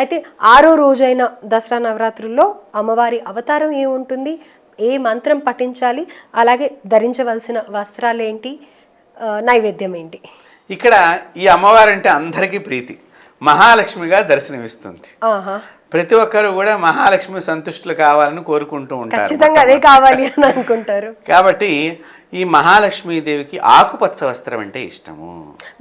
అయితే ఆరో రోజైన దసరా నవరాత్రుల్లో అమ్మవారి అవతారం ఏముంటుంది ఏ మంత్రం పఠించాలి? అలాగే ధరించవలసిన వస్త్రాలు ఏంటి నైవేద్యం ఏంటి? ఇక్కడ ఈ అమ్మవారంటే అందరికీ ప్రీతి. మహాలక్ష్మిగా దర్శనమిస్తుంది. ఆహా. ప్రతి ఒక్కరు కూడా మహాలక్ష్మి సంతుష్టులు కావాలని కోరుకుంటూ ఉంటారు ఖచ్చితంగా అదే కావాలి అని అనుకుంటారు. కాబట్టి ఈ మహాలక్ష్మీదేవికి ఆకుపచ్చ వస్త్రం అంటే ఇష్టము.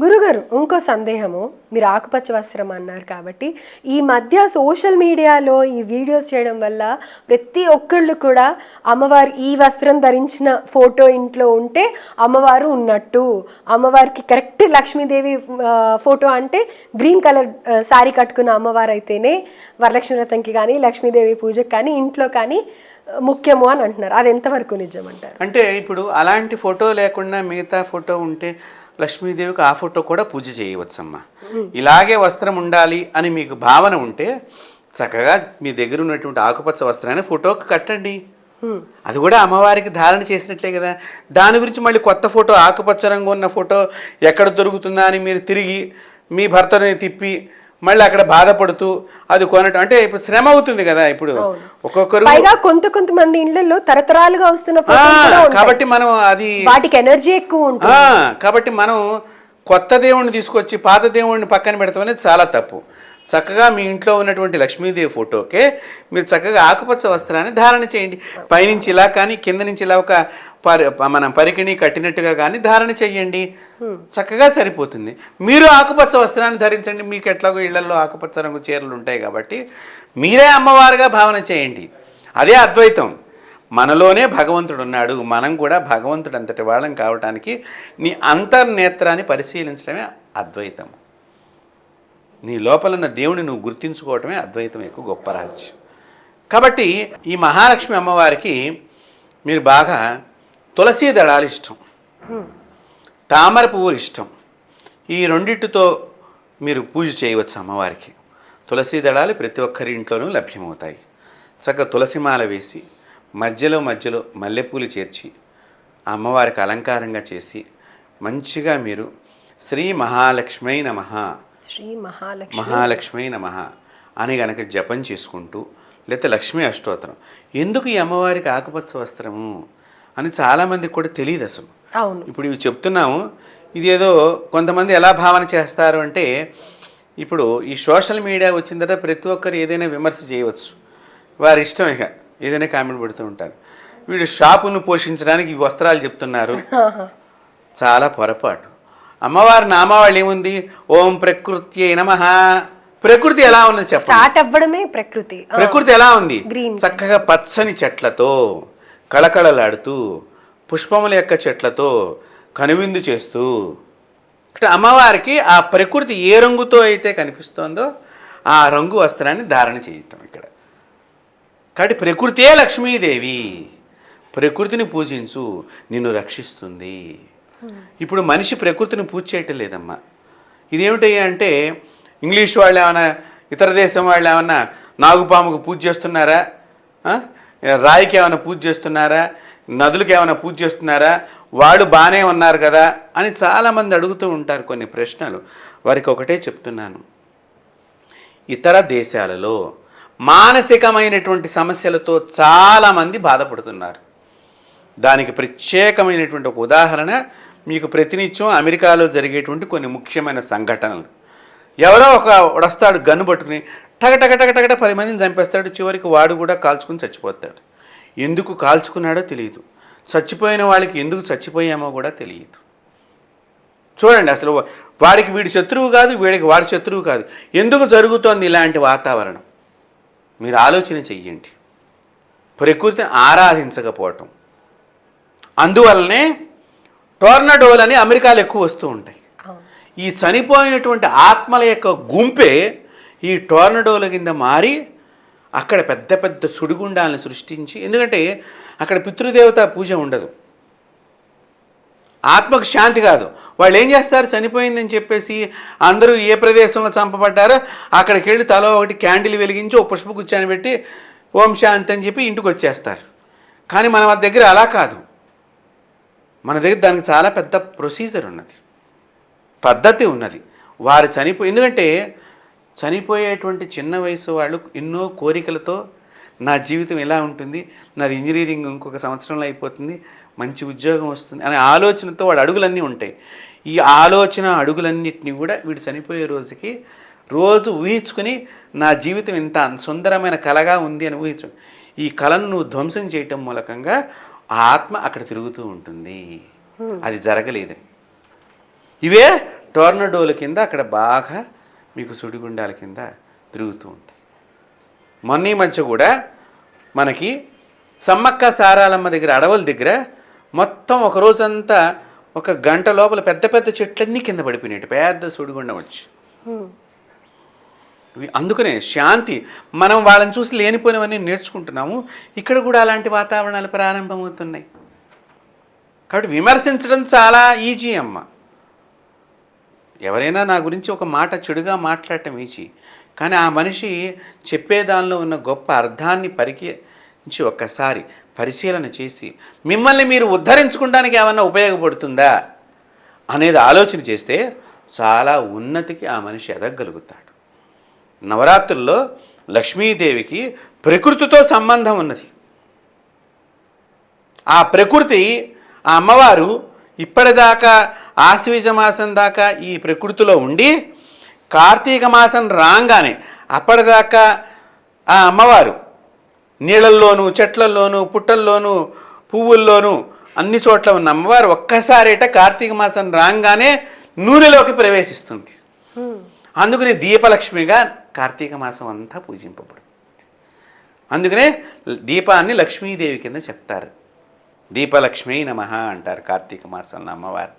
గురుగారు ఇంకో సందేహము. మీరు ఆకుపచ్చ వస్త్రం అన్నారు కాబట్టి ఈ మధ్య సోషల్ మీడియాలో ఈ వీడియోస్ చేయడం వల్ల ప్రతి ఒక్కళ్ళు కూడా అమ్మవారు ఈ వస్త్రం ధరించిన ఫోటో ఇంట్లో ఉంటే అమ్మవారు ఉన్నట్టు. అమ్మవారికి కరెక్ట్ లక్ష్మీదేవి ఫోటో అంటే గ్రీన్ కలర్ శారీ కట్టుకున్న అమ్మవారు అయితేనే వరలక్ష్మి వ్రతంకి కానీ లక్ష్మీదేవి పూజకి కానీ ఇంట్లో కానీ ముఖ్యము అని అంటున్నారు. అది ఎంతవరకు నిజం అంటారు? అంటే ఇప్పుడు అలాంటి ఫోటో లేకుండా మిగతా ఫోటో ఉంటే లక్ష్మీదేవికి ఆ ఫోటో కూడా పూజ చేయవచ్చమ్మా. ఇలాగే వస్త్రం ఉండాలి అని మీకు భావన ఉంటే చక్కగా మీ దగ్గర ఉన్నటువంటి ఆకుపచ్చ వస్త్రాన్ని ఫోటోకి కట్టండి. అది కూడా అమ్మవారికి ధారణ చేసినట్లే కదా. దాని గురించి మళ్ళీ కొత్త ఫోటో ఆకుపచ్చ రంగు ఉన్న ఫోటో ఎక్కడ దొరుకుతుందా అని మీరు తిరిగి మీ భర్తని తిప్పి మళ్ళీ అక్కడ బాధపడుతూ అది కొనటం. అంటే ఇప్పుడు శ్రమ అవుతుంది కదా ఇప్పుడు. ఒక్కొక్కరు పైగా కొంత కొంతమంది ఇళ్ళలో తరతరాలుగా వస్తున్న. కాబట్టి మనం అది వాటికి ఎనర్జీ ఎక్కువ ఉంటుంది. కాబట్టి మనం కొత్త దేవుణ్ణి తీసుకొచ్చి పాత దేవుణ్ణి పక్కన పెడతాం అనేది చాలా తప్పు. చక్కగా మీ ఇంట్లో ఉన్నటువంటి లక్ష్మీదేవి ఫోటోకే మీరు చక్కగా ఆకుపచ్చ వస్త్రాన్ని ధారణ చేయండి. పైనుంచి ఇలా కానీ కింద నుంచి ఇలా ఒక పరి మనం పరికిణి కట్టినట్టుగా కానీ ధారణ చేయండి చక్కగా సరిపోతుంది. మీరు ఆకుపచ్చ వస్త్రాన్ని ధరించండి. మీకు ఎట్లాగో ఇళ్ళలో ఆకుపచ్చ రంగు చీరలు ఉంటాయి కాబట్టి మీరే అమ్మవారుగా భావన చేయండి. అదే అద్వైతం. మనలోనే భగవంతుడు ఉన్నాడు. మనం కూడా భగవంతుడు అంతటి వాళ్ళం కావటానికి నీ అంతర్నేత్రాన్ని పరిశీలించడమే అద్వైతం. నీ లోపల ఉన్న దేవుని నువ్వు గుర్తించుకోవటమే అద్వైతం యొక్క గొప్ప రహస్యం. కాబట్టి ఈ మహాలక్ష్మి అమ్మవారికి మీరు బాగా తులసి దళాలు ఇష్టం. తామర పువ్వులు ఇష్టం. ఈ రెండిటితో మీరు పూజ చేయవచ్చు అమ్మవారికి. తులసి దళాలు ప్రతి ఒక్కరి ఇంట్లోనూ లభ్యమవుతాయి. చక్కగా తులసిమాల వేసి మధ్యలో మధ్యలో మల్లెపూలు చేర్చి ఆ అమ్మవారికి అలంకారంగా చేసి మంచిగా మీరు శ్రీ మహాలక్ష్మై నమః శ్రీ మహాలక్ష్మి. మహాలక్ష్మీ నమ అని గనక జపం చేసుకుంటూ లేకపోతే లక్ష్మీ అష్టోత్తరం. ఎందుకు ఈ అమ్మవారికి ఆకుపచ్చ వస్త్రము అని చాలామందికి కూడా తెలియదు అసలు. అవును. ఇప్పుడు ఇవి చెప్తున్నాము ఇదేదో కొంతమంది ఎలా భావన చేస్తారు అంటే ఇప్పుడు ఈ సోషల్ మీడియా వచ్చిన తర్వాత ప్రతి ఒక్కరు ఏదైనా విమర్శ చేయవచ్చు. వారి ఇష్టం ఇక ఏదైనా కామెంట్ పెడుతూ ఉంటారు. వీడు షాపును పోషించడానికి ఈ వస్త్రాలు చెప్తున్నారు. చాలా పొరపాటు. అమ్మవారి నామావళి ఏముంది ఓం ప్రకృతి నమ. ప్రకృతి ఎలా ఉన్నది చెప్పండి. స్టార్ట్ అవ్వడమే ప్రకృతి. ప్రకృతి ఎలా ఉంది. చక్కగా పచ్చని చెట్లతో కళకళలాడుతూ పుష్పముల యొక్క చెట్లతో కనువిందు చేస్తూ. అంటే అమ్మవారికి ఆ ప్రకృతి ఏ రంగుతో అయితే కనిపిస్తోందో ఆ రంగు వస్త్రాన్ని ధారణ చేయటం ఇక్కడ. కాబట్టి ప్రకృతే లక్ష్మీదేవి. ప్రకృతిని పూజించు నిన్ను రక్షిస్తుంది. ఇప్పుడు మనిషి ప్రకృతిని పూజ చేయటం లేదమ్మా. ఇదేమిటయ్యా అంటే ఇంగ్లీష్ వాళ్ళు ఏమైనా ఇతర దేశం వాళ్ళు ఏమన్నా నాగుపాముకు పూజ చేస్తున్నారా? రాయికి ఏమైనా పూజ చేస్తున్నారా? నదులకు ఏమైనా పూజ చేస్తున్నారా? వాళ్ళు బాగానే ఉన్నారు కదా అని చాలామంది అడుగుతూ ఉంటారు కొన్ని ప్రశ్నలు. వారికి ఒకటే చెప్తున్నాను. ఇతర దేశాలలో మానసికమైనటువంటి సమస్యలతో చాలామంది బాధపడుతున్నారు. దానికి ప్రత్యేకమైనటువంటి ఒక ఉదాహరణ మీకు ప్రతినిత్యం అమెరికాలో జరిగేటువంటి కొన్ని ముఖ్యమైన సంఘటనలు. ఎవరో ఒక వడస్తాడు గన్ను పట్టుకుని టగటగ టగటగట పది మందిని చంపేస్తాడు చివరికి వాడు కూడా కాల్చుకుని చచ్చిపోతాడు. ఎందుకు కాల్చుకున్నాడో తెలియదు. చచ్చిపోయిన వాళ్ళకి ఎందుకు చచ్చిపోయామో కూడా తెలియదు. చూడండి అసలు వాడికి వీడి శత్రువు కాదు వీడికి వాడి శత్రువు కాదు. ఎందుకు జరుగుతోంది ఇలాంటి వాతావరణం? మీరు ఆలోచన చెయ్యండి. ప్రకృతిని ఆరాధించకపోవటం. అందువల్లనే టోర్నడోలని అమెరికాలో ఎక్కువ వస్తూ ఉంటాయి. ఈ చనిపోయినటువంటి ఆత్మల యొక్క గుంపే ఈ టోర్నడోల కింద మారి అక్కడ పెద్ద పెద్ద సుడిగుండాలను సృష్టించి ఎందుకంటే అక్కడ పితృదేవత పూజ ఉండదు. ఆత్మకు శాంతి కాదు. వాళ్ళు ఏం చేస్తారు? చనిపోయిందని చెప్పేసి అందరూ ఏ ప్రదేశంలో చంపబడ్డారో అక్కడికి వెళ్ళి తలో ఒకటి క్యాండిల్ వెలిగించి ఒక పుష్పగుచ్చాన్ని పెట్టి ఓం శాంతి అని చెప్పి ఇంటికి వచ్చేస్తారు కానీ మన దగ్గర అలా కాదు. మన దగ్గర దానికి చాలా పెద్ద ప్రొసీజర్ ఉన్నది. పద్ధతి ఉన్నది. వారు చనిపో ఎందుకంటే చనిపోయేటువంటి చిన్న వయసు వాళ్ళు ఎన్నో కోరికలతో నా జీవితం ఎలా ఉంటుంది నాది ఇంజనీరింగ్ ఇంకొక సంవత్సరంలో అయిపోతుంది మంచి ఉద్యోగం వస్తుంది అనే ఆలోచనతో వాడు అడుగులన్నీ ఉంటాయి. ఈ ఆలోచన అడుగులన్నిటిని కూడా వీడు చనిపోయే రోజుకి రోజు ఊహించుకుని నా జీవితం ఇంత సుందరమైన కళగా ఉంది అని ఊహించు ఈ కళను నువ్వు ధ్వంసం చేయటం మూలకంగా ఆ ఆత్మ అక్కడ తిరుగుతూ ఉంటుంది. అది జరగలేదని. ఇవే టోర్నడోల కింద అక్కడ బాగా మీకు సుడిగుండాల కింద తిరుగుతూ ఉంటాయి. మొన్న ఈ మధ్య కూడా మనకి సమ్మక్క సారాలమ్మ దగ్గర అడవుల దగ్గర మొత్తం ఒక రోజంతా ఒక గంట లోపల పెద్ద పెద్ద చెట్లన్నీ కింద పడిపోయినాయి పెద్ద సుడిగుండం వచ్చి. అందుకనే శాంతి మనం వాళ్ళని చూసి లేనిపోయినవన్నీ నేర్చుకుంటున్నాము. ఇక్కడ కూడా అలాంటి వాతావరణాలు ప్రారంభమవుతున్నాయి. కాబట్టి విమర్శించడం చాలా ఈజీ అమ్మ. ఎవరైనా నా గురించి ఒక మాట చెడుగా మాట్లాడటం ఈజీ. కానీ ఆ మనిషి చెప్పే దానిలో ఉన్న గొప్ప అర్థాన్ని పరికించి ఒక్కసారి పరిశీలన చేసి మిమ్మల్ని మీరు ఉద్ధరించుకోవడానికి ఏమన్నా ఉపయోగపడుతుందా? అనేది ఆలోచన చేస్తే చాలా ఉన్నతికి ఆ మనిషి ఎదగలుగుతాడు నవరాత్రుల్లో లక్ష్మీదేవికి ప్రకృతితో సంబంధం ఉన్నది. ఆ ప్రకృతి ఆ అమ్మవారు ఇప్పటిదాకా ఆశ్వీజ మాసం దాకా ఈ ప్రకృతిలో ఉండి కార్తీక మాసం రాగానే అప్పటిదాకా ఆ అమ్మవారు నీళ్ళల్లోనూ చెట్లల్లోనూ పుట్టల్లోనూ పువ్వుల్లోనూ అన్ని చోట్ల ఉన్న అమ్మవారు ఒక్కసారిట కార్తీక మాసం రాగానే నూనెలోకి ప్రవేశిస్తుంది. అందుకని దీపలక్ష్మిగా కార్తీక మాసం అంతా పూజింపబడుతుంది. అందుకనే దీపాన్ని లక్ష్మీదేవి కింద చెప్తారు. దీపలక్ష్మి నమ అంటారు కార్తీక మాసంలో అమ్మవారు.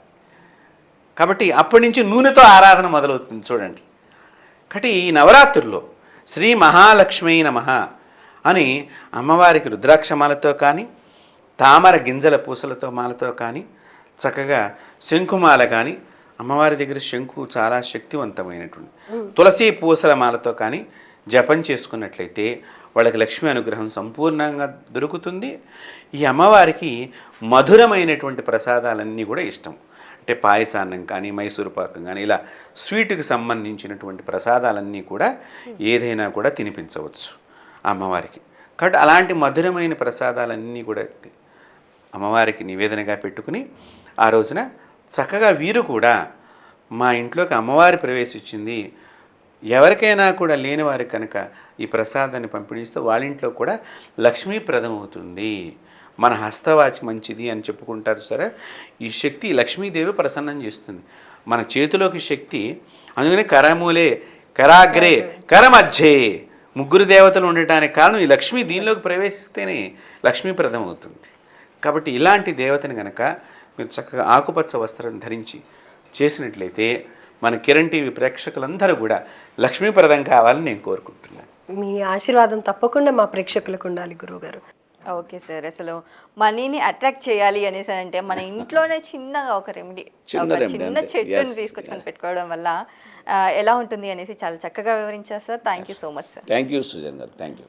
కాబట్టి అప్పటి నుంచి నూనెతో ఆరాధన మొదలవుతుంది చూడండి. కాబట్టి ఈ నవరాత్రుల్లో శ్రీ మహాలక్ష్మీ నమ అని అమ్మవారికి రుద్రాక్షమాలతో కానీ తామర గింజల పూసలతో మాలతో కానీ చక్కగా శంకుమాల కానీ అమ్మవారి దగ్గర శంకు చాలా శక్తివంతమైనటువంటి. తులసి పూసల మాలతో కానీ జపం చేసుకున్నట్లయితే వాళ్ళకి లక్ష్మీ అనుగ్రహం సంపూర్ణంగా దొరుకుతుంది. ఈ అమ్మవారికి మధురమైనటువంటి ప్రసాదాలన్నీ కూడా ఇష్టం. అంటే పాయసాన్నం కానీ మైసూరు పాకం కానీ ఇలా స్వీట్కి సంబంధించినటువంటి ప్రసాదాలన్నీ కూడా ఏదైనా కూడా తినిపించవచ్చు అమ్మవారికి. కాబట్టి అలాంటి మధురమైన ప్రసాదాలన్నీ కూడా అమ్మవారికి నివేదనగా పెట్టుకుని ఆ రోజున చక్కగా వీరు కూడా మా ఇంట్లోకి అమ్మవారి ప్రవేశించింది. ఎవరికైనా కూడా లేని వారికి కనుక ఈ ప్రసాదాన్ని పంపిణీస్తే వాళ్ళ ఇంట్లో కూడా లక్ష్మీప్రదం అవుతుంది. మన హస్తవాచి మంచిది అని చెప్పుకుంటారు సరే ఈ శక్తి లక్ష్మీదేవి ప్రసన్నం చేస్తుంది. మన చేతిలోకి శక్తి అందుకని కరమూలే కరాగ్రే కరమధ్యే ముగ్గురు దేవతలు ఉండటానికి కారణం ఈ లక్ష్మి దీనిలోకి ప్రవేశిస్తేనే లక్ష్మీప్రదం అవుతుంది. కాబట్టి ఇలాంటి దేవతని కనుక మీరు చక్కగా ఆకుపచ్చ వస్త్రం ధరించి చేసినట్లయితే మన కిరణ్ టీవీ ప్రేక్షకులందరూ కూడా లక్ష్మీప్రదం కావాలని నేను కోరుకుంటున్నాను. మీ ఆశీర్వాదం తప్పకుండా మా ప్రేక్షకులకు ఉండాలి గురువుగారు. ఓకే సార్ అసలు మనీని అట్రాక్ట్ చేయాలి అనేసి అంటే మన ఇంట్లోనే చిన్నగా ఒక రెమెడీ చిన్న. చెట్టుని తీసుకొచ్చుకొని పెట్టుకోవడం వల్ల ఎలా ఉంటుంది అనేసి చాలా చక్కగా వివరించారు sir. Thank you so much sir thank you Sujan గారు థ్యాంక్ యూ